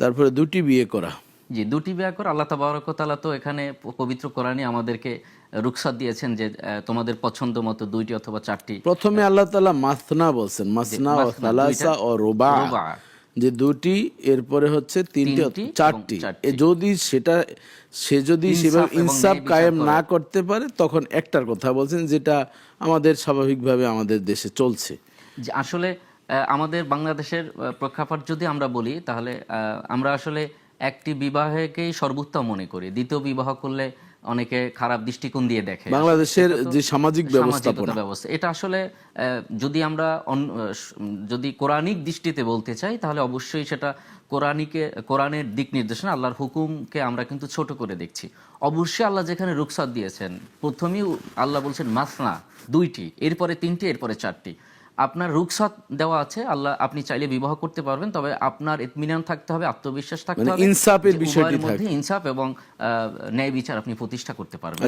তারপরে দুটি বিয়ে করা। জি দুটি বিয়ে করে। আল্লাহ তাবারকতালা তো এখানে পবিত্র কোরআনে আমাদেরকে রুকসাত দিয়েছেন যে তোমাদের পছন্দ মতো দুইটি অথবা চারটি। প্রথমে আল্লাহ তালা মাসনা বলছেন মাসনা ও সালাসা ও রোবা। যে দুটি এরপরে হচ্ছে তিনটি চারটি। যদি সেটা সে যদি সেভাবে ইনসাফ কায়েম না করতে পারে তখন একটার কথা বলছেন যেটা আমাদের স্বাভাবিকভাবে আমাদের দেশে চলছে। যে আসলে আমাদের বাংলাদেশের প্রেক্ষাপট যদি আমরা বলি তাহলে আমরা আসলে একটি বিবাহকেই সর্বোত্তম মনে করি। দ্বিতীয় বিবাহ করলে অনেকে খারাপ দৃষ্টিকোণ দিয়ে দেখে। বাংলাদেশের যে সামাজিক ব্যবস্থাপনা। ব্যবস্থা। এটা আসলে যদি আমরা যদি কোরআনিক দৃষ্টিতে বলতে চাই তাহলে অবশ্যই সেটা কোরআনিকে কোরআনের দিক নির্দেশনা আল্লাহর হুকুমকে আমরা কিন্তু ছোট করে দেখছি। অবশ্যই আল্লাহ যেখানে রুকসাত দিয়েছেন প্রথমেই আল্লাহ বলছেন মাসনা দুইটি এরপরে তিনটি এরপরে চারটি। আপনার রুকসাত দেওয়া আছে আল্লাহ আপনি চাইলে বিবাহ করতে পারবেন তবে আপনার ইতমিনান থাকতে হবে আত্মবিশ্বাস থাকতে মানে হবে ইনসাফের বিষয়টি মধ্যে ইনসাফ এবং আহ, ন্যায় বিচার আপনি প্রতিষ্ঠা করতে পারবেন।